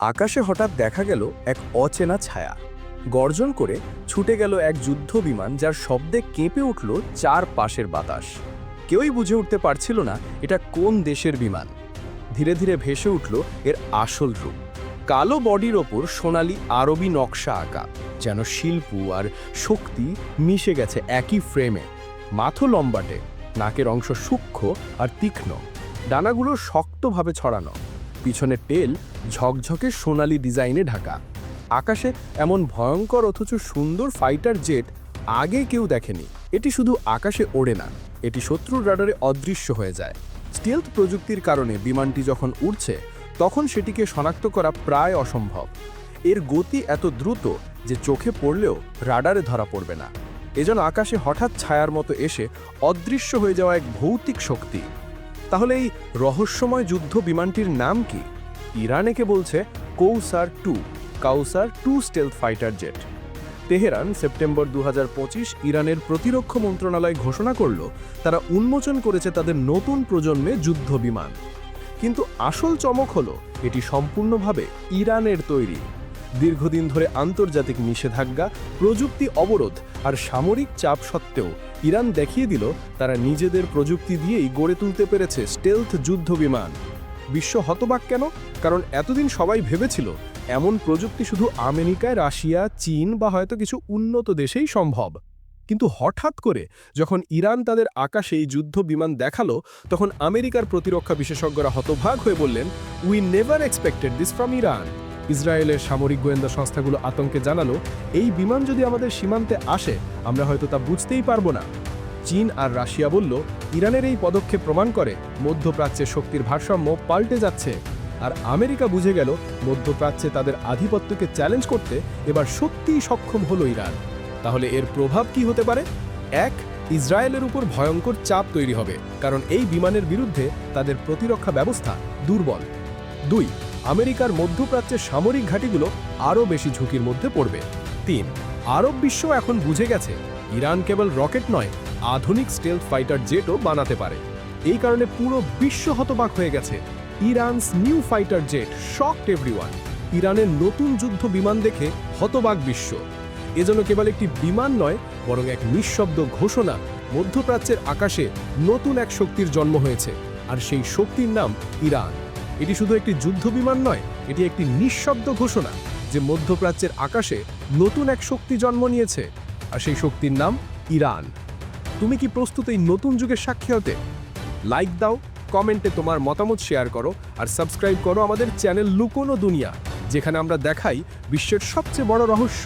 আকাশে হঠাৎ দেখা গেল এক অচেনা ছায়া। গর্জন করে ছুটে গেল এক যুদ্ধ বিমান যার শব্দে কেঁপে উঠল চার পাশের বাতাস। কেউই বুঝে উঠতে পারছিল না এটা কোন দেশের বিমান। ধীরে ধীরে ভেসে উঠল এর আসল রূপ। কালো বডির ওপর সোনালি আরবি নকশা আঁকা, যেন শিল্প আর শক্তি মিশে গেছে একই ফ্রেমে। মাথো লম্বাটে, নাকের অংশ সূক্ষ্ম আর তীক্ষ্ণ, ডানাগুলো শক্তভাবে ছড়ানো। পিছনের টেল ঝকঝকে সোনালি ডিজাইনে ঢাকা। আকাশে এমন ভয়ঙ্কর অথচ সুন্দর ফাইটার জেট আগে কেউ দেখেনি। এটি শুধু আকাশে ওড়ে না, এটি শত্রুর রাডারে অদৃশ্য হয়ে যায়। স্টিলথ প্রযুক্তির কারণে বিমানটি যখন উড়ছে, তখন সেটিকে শনাক্ত করা প্রায় অসম্ভব। এর গতি এত দ্রুত যে চোখে পড়লেও রাডারে ধরা পড়বে না। এজন আকাশে হঠাৎ ছায়ার মতো এসে অদৃশ্য হয়ে যাওয়া এক ভৌতিক শক্তি। তাহলে এই রহস্যময় যুদ্ধ বিমানটির নাম কি? ইরান একে বলছে Kowsar two Kowsar two stealth fighter jet Tehran September দু ইরানের প্রতিরক্ষা মন্ত্রণালয় ঘোষণা করল, তারা উন্মোচন করেছে তাদের নতুন প্রজন্মে যুদ্ধ বিমান। কিন্তু আসল চমক হলো, এটি সম্পূর্ণভাবে ইরানের তৈরি। দীর্ঘদিন ধরে আন্তর্জাতিক নিষেধাজ্ঞা, প্রযুক্তি অবরোধ আর সামরিক চাপ সত্ত্বেও ইরান দেখিয়ে দিল তারা নিজেদের প্রযুক্তি দিয়েই গড়ে তুলতে পেরেছে স্টেলথ যুদ্ধ বিমান। বিশ্ব হতবাক কেন? কারণ এতদিন সবাই ভেবেছিল, এমন প্রযুক্তি শুধু আমেরিকায়, রাশিয়া, চীন বা হয়তো কিছু উন্নত দেশেই সম্ভব। কিন্তু হঠাৎ করে যখন ইরান তাদের আকাশে এই যুদ্ধ বিমান দেখাল, তখন আমেরিকার প্রতিরক্ষা বিশেষজ্ঞরা হতভাগ হয়ে বললেন we never expected this from Iran ইসরায়েলের সামরিক গোয়েন্দা সংস্থাগুলো আতঙ্কে জানালো, এই বিমান যদি আমাদের সীমান্তে আসে, আমরা হয়তো তা বুঝতেই পারব না। চীন আর রাশিয়া বলল, ইরানের এই পদক্ষেপ প্রমাণ করে মধ্যপ্রাচ্যের শক্তির ভারসাম্য পাল্টে যাচ্ছে। আর আমেরিকা বুঝে গেল, মধ্যপ্রাচ্যে তাদের আধিপত্যকে চ্যালেঞ্জ করতে এবার সত্যিই সক্ষম হলো ইরান। তাহলে এর প্রভাব কি হতে পারে? এক, ইসরায়েলের উপর ভয়ঙ্কর চাপ তৈরি হবে, কারণ এই বিমানের বিরুদ্ধে তাদের প্রতিরক্ষা ব্যবস্থা দুর্বল। দুই, আমেরিকার মধ্যপ্রাচ্যের সামরিক ঘাঁটিগুলো আরও বেশি ঝুঁকির মধ্যে পড়বে। তিন, আরব বিশ্ব এখন বুঝে গেছে ইরান কেবল রকেট নয়, আধুনিক স্টেল ফাইটার জেটও বানাতে পারে। এই কারণে পুরো বিশ্ব হতবাক হয়ে গেছে। Iran's new fighter jet, shocked everyone. ইরানের নতুন যুদ্ধ বিমান দেখে হতবাক বিশ্ব। এজন্য কেবল একটি বিমান নয়, বরং এক নিঃশব্দ ঘোষণা। মধ্যপ্রাচ্যের আকাশে নতুন এক শক্তির জন্ম হয়েছে, আর সেই শক্তির নাম ইরান। এটি শুধু একটি যুদ্ধ বিমান নয়, এটি একটি নিঃশব্দ ঘোষণা যে মধ্যপ্রাচ্যের আকাশে নতুন এক শক্তি জন্ম নিয়েছে, আর সেই শক্তির নাম ইরান। তুমি কি প্রস্তুত এই নতুন যুগের সাক্ষী হতে? লাইক দাও, কমেন্টে তোমার মতামত শেয়ার করো, আর সাবস্ক্রাইব করো আমাদের চ্যানেল লুকোনো দুনিয়া, যেখানে আমরা দেখাই বিশ্বের সবচেয়ে বড় রহস্য।